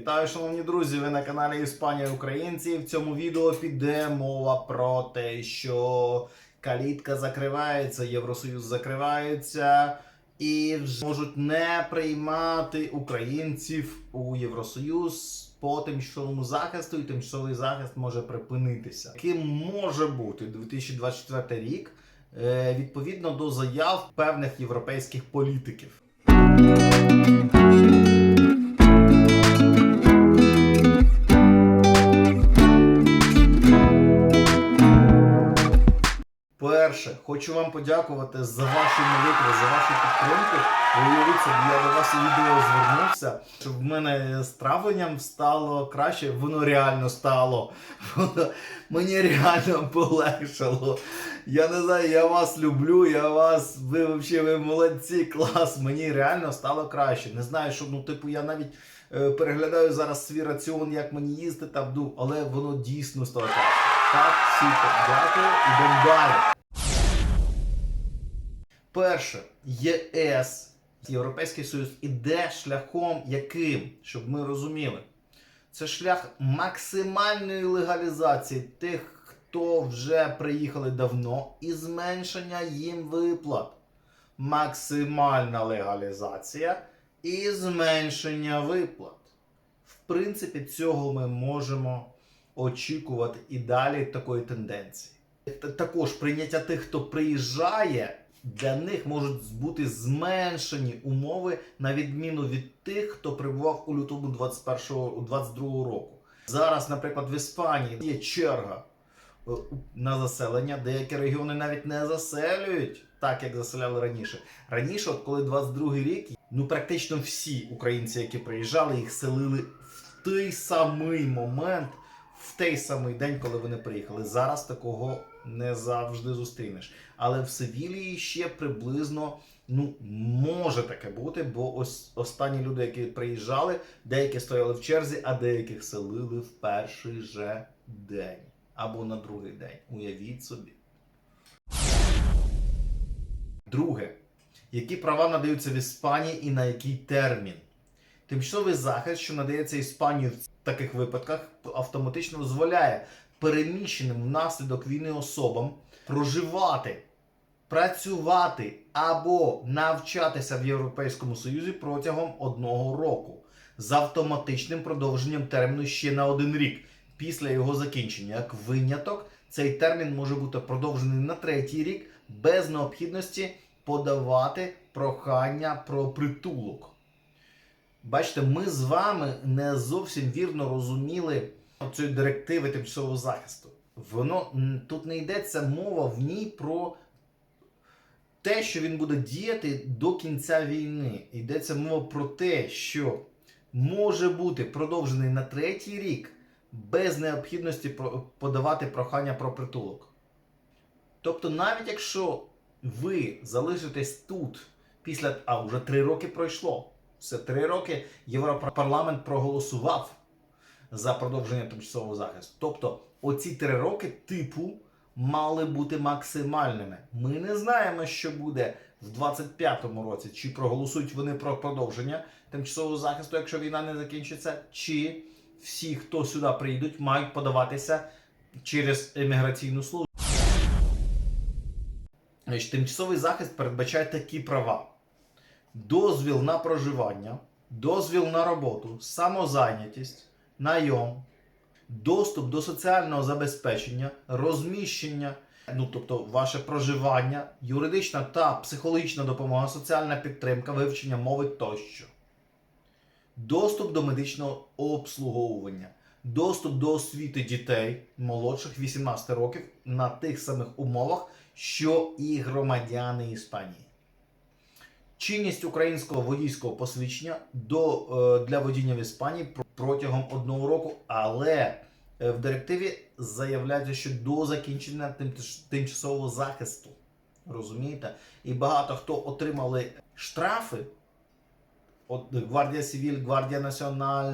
Вітаю, шановні друзі! Ви на каналі Іспанія Українці. В цьому відео піде мова про те, що калітка закривається, Євросоюз закривається і вже можуть не приймати українців у Євросоюз по тимчасовому захисту, і тимчасовий захист може припинитися. Яким може бути 2024 рік е, відповідно до заяв певних європейських політиків. Перше, хочу вам подякувати за ваші молитви, за вашу підтримку. Уявіть собі, я до вас відео звернувся, щоб в мене з травленням стало краще. Воно реально стало. Воно мені реально полегшало. Я не знаю, я вас люблю, я вас, ви взагалі ви молодці, клас. Мені реально стало краще. Не знаю, що ну, типу, я навіть е, переглядаю зараз свій раціон, як мені їсти та вду, але воно дійсно стало краще. Так, супер, дякую, ідемо далі. Перше, ЄС, Європейський Союз, іде шляхом яким, щоб ми розуміли, це шлях максимальної легалізації тих, хто вже приїхали давно, і зменшення їм виплат. Максимальна легалізація і зменшення виплат. В принципі, цього ми можемо очікувати і далі такої тенденції. Також прийняття тих, хто приїжджає, для них можуть бути зменшені умови на відміну від тих, хто прибував у лютому 21 22 року. Зараз, наприклад, в Іспанії є черга е, на заселення. Деякі регіони навіть не заселюють так, як заселяли раніше. Раніше, от коли 22 рік, ну практично всі українці, які приїжджали, їх селили в той самий момент, в той самий день, коли вони приїхали. Зараз такого не завжди зустрінеш. Але в Севілії ще приблизно ну може таке бути, бо ось останні люди, які приїжджали, деякі стояли в черзі, а деяких селили в перший же день або на другий день. Уявіть собі. Друге. Які права надаються в Іспанії і на який термін? Тимчасовий захист, що надається Іспанії в таких випадках, автоматично дозволяє переміщеним внаслідок війни особам проживати, працювати або навчатися в Європейському Союзі протягом одного року з автоматичним продовженням терміну ще на один рік після його закінчення. Як виняток, цей термін може бути продовжений на третій рік без необхідності подавати прохання про притулок. Бачите, ми з вами не зовсім вірно розуміли цієї директиви тимчасового захисту. Воно тут не йдеться мова в ній про те, що він буде діяти до кінця війни. Йдеться мова про те, що може бути продовжений на третій рік без необхідності подавати прохання про притулок. Тобто, навіть якщо ви залишитесь тут після. А вже три роки пройшло. Все три роки Європарламент проголосував за продовження тимчасового захисту. Тобто, оці три роки типу мали бути максимальними. Ми не знаємо, що буде в 25-му році, чи проголосують вони про продовження тимчасового захисту, якщо війна не закінчиться, чи всі, хто сюди прийдуть, мають подаватися через еміграційну службу. Тимчасовий захист передбачає такі права: дозвіл на проживання, дозвіл на роботу, самозайнятість, найом, доступ до соціального забезпечення, розміщення, ну тобто ваше проживання, юридична та психологічна допомога, соціальна підтримка, вивчення мови тощо. Доступ до медичного обслуговування, доступ до освіти дітей молодших 18 років на тих самих умовах, що і громадяни Іспанії. Чинність українського водійського посвідчення до, е, для водіння в Іспанії протягом одного року, але е, в директиві заявляється, що до закінчення тимчасового захисту. Розумієте? І багато хто отримали штрафи. От Гвардія Сівіль, Гвардія Національ,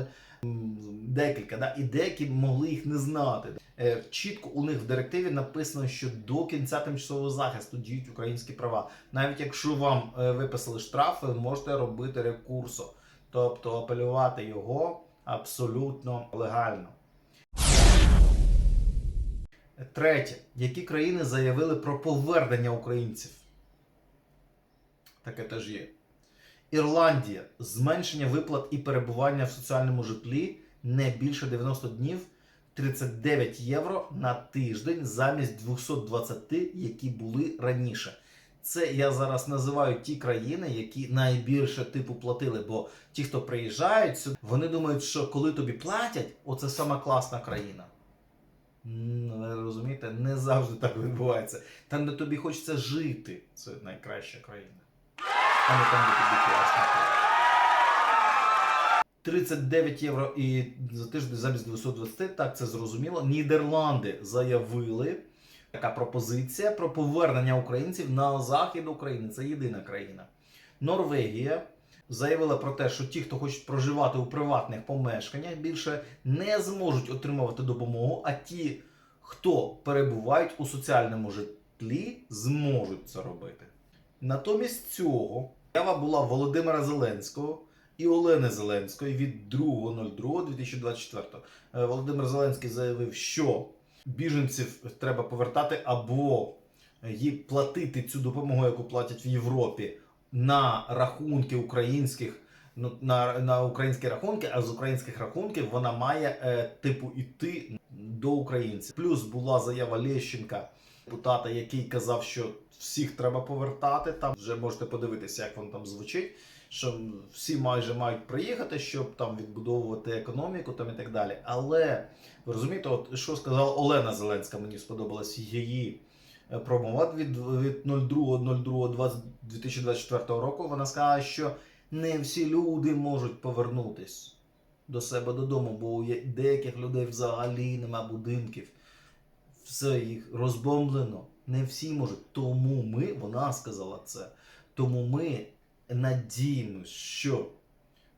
декілька, да? і деякі могли їх не знати. Е, Чітко у них в директиві написано, що до кінця тимчасового захисту діють українські права. Навіть якщо вам е, виписали штраф, ви можете робити рекурсо, тобто апелювати його абсолютно легально. Третє. Які країни заявили про повернення українців? Таке теж є. Ірландія. Зменшення виплат і перебування в соціальному житлі не більше 90 днів 39 євро на тиждень замість 220, які були раніше. Це я зараз називаю ті країни, які найбільше типу платили. Бо ті, хто приїжджають сюди, вони думають, що коли тобі платять, оце сама класна країна. Ви розумієте, не завжди так відбувається. Там, де тобі хочеться жити, це найкраща країна. А не там, де тобі класно. 39 євро і за тиждень замість 220, так це зрозуміло. Нідерланди заявили така пропозиція про повернення українців на захід України. Це єдина країна. Норвегія заявила про те, що ті, хто хочуть проживати у приватних помешканнях, більше не зможуть отримувати допомогу, а ті, хто перебувають у соціальному житлі, зможуть це робити. Натомість цього заява була Володимира Зеленського і Олени Зеленської від 2.02.2024. Е, Володимир Зеленський заявив, що біженців треба повертати або їй платити цю допомогу, яку платять в Європі, на рахунки українських. Ну, на, на українські рахунки, а з українських рахунків вона має е, типу іти до українців. Плюс була заява Лещенка, депутата, який казав, що всіх треба повертати. Там вже можете подивитися, як воно там звучить. Що всі майже мають приїхати, щоб там відбудовувати економіку, там і так далі. Але ви розумієте, от що сказала Олена Зеленська, мені сподобалась її е, промова від, від 02.02.2024 року. Вона сказала, що не всі люди можуть повернутись до себе додому, бо у деяких людей взагалі нема будинків. Все їх розбомблено. Не всі можуть. Тому ми, вона сказала це. Тому ми надіємося, що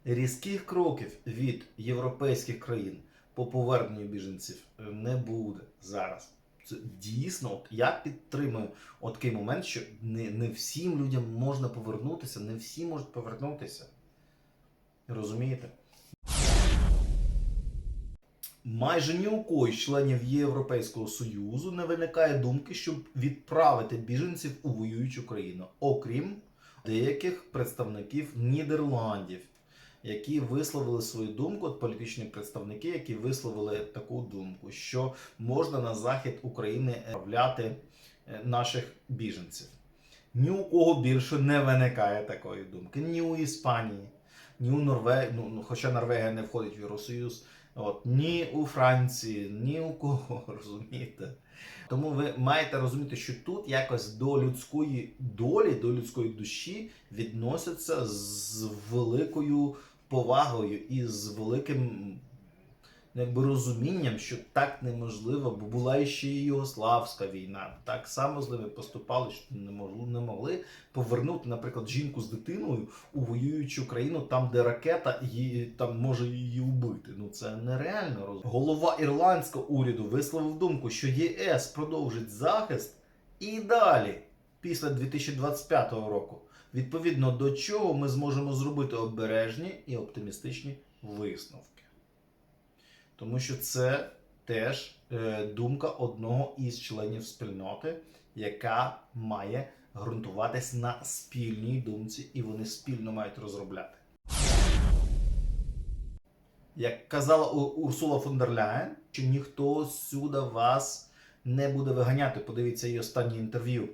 різких кроків від європейських країн по поверненню біженців е, не буде зараз. Це дійсно, от я підтримую такий момент, що не, не всім людям можна повернутися, не всі можуть повернутися. Розумієте? Майже ні у з членів Європейського Союзу не виникає думки, щоб відправити біженців у воюючу країну, окрім деяких представників Нідерландів, які висловили свою думку, от політичні представники, які висловили таку думку, що можна на захід України відправляти е, наших біженців. Ні у кого більше не виникає такої думки. Ні у Іспанії, ні у Норвегії, ну, ну, хоча Норвегія не входить в Євросоюз, от, ні у Франції, ні у кого, розумієте. Тому ви маєте розуміти, що тут якось до людської долі, до людської душі відносяться з великою повагою і з великим якби, розумінням, що так неможливо, бо була ще і Югославська війна. Так само з ними поступали, що не могли, не могли повернути, наприклад, жінку з дитиною у воюючу країну, там, де ракета її там може її вбити. Ну це нереально роз... Голова ірландського уряду висловив думку, що ЄС продовжить захист і далі, після 2025 року. Відповідно до чого ми зможемо зробити обережні і оптимістичні висновки. Тому що це теж е, думка одного із членів спільноти, яка має ґрунтуватись на спільній думці, і вони спільно мають розробляти. Як казала Урсула фон дер що ніхто сюди вас не буде виганяти. Подивіться її останнє інтерв'ю.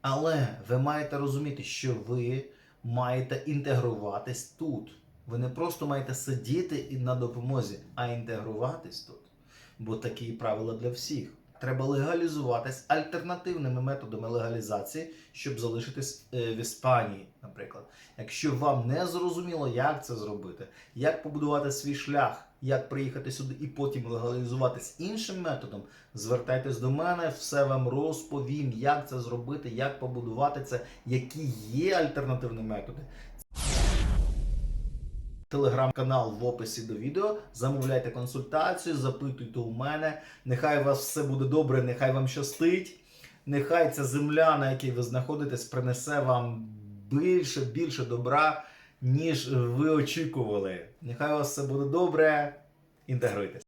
Але ви маєте розуміти, що ви маєте інтегруватись тут. Ви не просто маєте сидіти і на допомозі, а інтегруватись тут. Бо такі правила для всіх. Треба легалізуватись альтернативними методами легалізації, щоб залишитись е, в Іспанії, наприклад. Якщо вам не зрозуміло, як це зробити, як побудувати свій шлях, як приїхати сюди і потім легалізуватись іншим методом, звертайтесь до мене, все вам розповім, як це зробити, як побудувати це, які є альтернативні методи. Телеграм-канал в описі до відео. Замовляйте консультацію, запитуйте у мене. Нехай у вас все буде добре, нехай вам щастить. Нехай ця земля, на якій ви знаходитесь, принесе вам більше, більше добра, ніж ви очікували. Нехай у вас все буде добре. Інтегруйтесь.